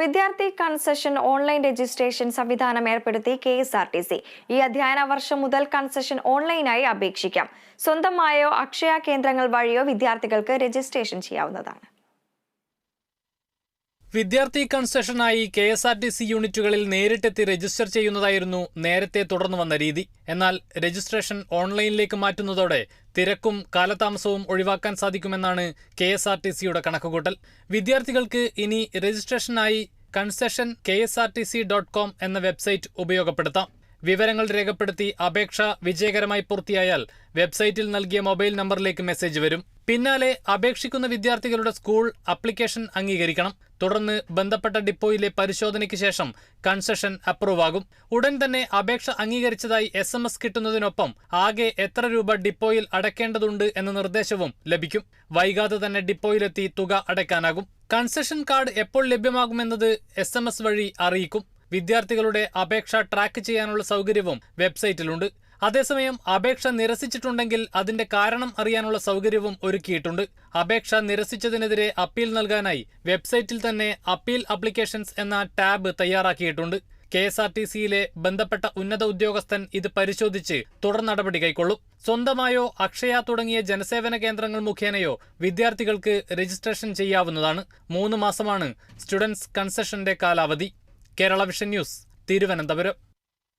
വിദ്യാർത്ഥി concession online registration സംവിധാനം ഏർപ്പെടുത്തി K S R T C. ഈ അധ്യയന വർഷം മുതൽ കൺസെഷൻ ഓൺലൈനായി അപേക്ഷിക്കാം. സ്വന്തമായോ അക്ഷയ കേന്ദ്രങ്ങൾ വഴിയോ വിദ്യാർത്ഥികൾക്ക് രജിസ്ട്രേഷൻ ചെയ്യാവുന്നതാണ്. വിദ്യാർത്ഥി കൺസെഷനായി K S R T C യൂണിറ്റുകളിൽ നേരിട്ടെത്തി രജിസ്റ്റർ ചെയ്യുന്നതായിരുന്നു നേരത്തെ തുടർന്നു വന്ന രീതി. എന്നാൽ രജിസ്ട്രേഷൻ ഓൺലൈനിലേക്ക് മാറ്റുന്നതോടെ തിരക്കും കാലതാമസവും ഒഴിവാക്കാൻ സാധിക്കുമെന്നാണ് കെ എസ് ആർ ടി സിയുടെ കണക്കുകൂട്ടൽ. വിദ്യാർത്ഥികൾക്ക് ഇനി രജിസ്ട്രേഷനായി concession K S R T C dot com എന്ന വെബ്സൈറ്റ് ഉപയോഗപ്പെടുത്താം. വിവരങ്ങൾ രേഖപ്പെടുത്തി അപേക്ഷ വിജയകരമായി പൂർത്തിയായാൽ വെബ്സൈറ്റിൽ നൽകിയ മൊബൈൽ നമ്പറിലേക്ക് മെസ്സേജ് വരും. പിന്നാലെ അപേക്ഷിക്കുന്ന വിദ്യാർത്ഥികളുടെ സ്കൂൾ അപ്ലിക്കേഷൻ അംഗീകരിക്കണം. തുടർന്ന് ബന്ധപ്പെട്ട ഡിപ്പോയിലെ പരിശോധനയ്ക്ക് ശേഷം കൺസെഷൻ അപ്രൂവ് ആകും. ഉടൻ തന്നെ അപേക്ഷ അംഗീകരിച്ചതായി എസ് എം എസ് കിട്ടുന്നതിനൊപ്പം ആകെ എത്ര രൂപ ഡിപ്പോയിൽ അടയ്ക്കേണ്ടതുണ്ട് എന്ന നിർദ്ദേശവും ലഭിക്കും. വൈകാതെ തന്നെ ഡിപ്പോയിലെത്തി തുക അടയ്ക്കാനാകും. കൺസെഷൻ കാർഡ് എപ്പോൾ ലഭ്യമാകുമെന്നത് എസ് എം എസ് വഴി അറിയിക്കും. വിദ്യാർത്ഥികളുടെ അപേക്ഷ ട്രാക്ക് ചെയ്യാനുള്ള സൗകര്യവും വെബ്സൈറ്റിലുണ്ട്. അതേസമയം അപേക്ഷ നിരസിച്ചിട്ടുണ്ടെങ്കിൽ അതിന്റെ കാരണം അറിയാനുള്ള സൗകര്യവും ഒരുക്കിയിട്ടുണ്ട്. അപേക്ഷ നിരസിച്ചതിനെതിരെ അപ്പീൽ നൽകാനായി വെബ്സൈറ്റിൽ തന്നെ അപ്പീൽ അപ്ലിക്കേഷൻസ് എന്ന ടാബ് തയ്യാറാക്കിയിട്ടുണ്ട്. കെ എസ് ആർ ടി സിയിലെ ബന്ധപ്പെട്ട ഉന്നത ഉദ്യോഗസ്ഥൻ ഇത് പരിശോധിച്ച് തുടർ നടപടി കൈക്കൊള്ളും. സ്വന്തമായോ അക്ഷയ തുടങ്ങിയ ജനസേവന കേന്ദ്രങ്ങൾ മുഖേനയോ വിദ്യാർത്ഥികൾക്ക് രജിസ്ട്രേഷൻ ചെയ്യാവുന്നതാണ്. മൂന്ന് മാസമാണ് സ്റ്റുഡൻസ് കൺസെഷന്റെ കാലാവധി. Kerala vision news Thiruvananthapuram.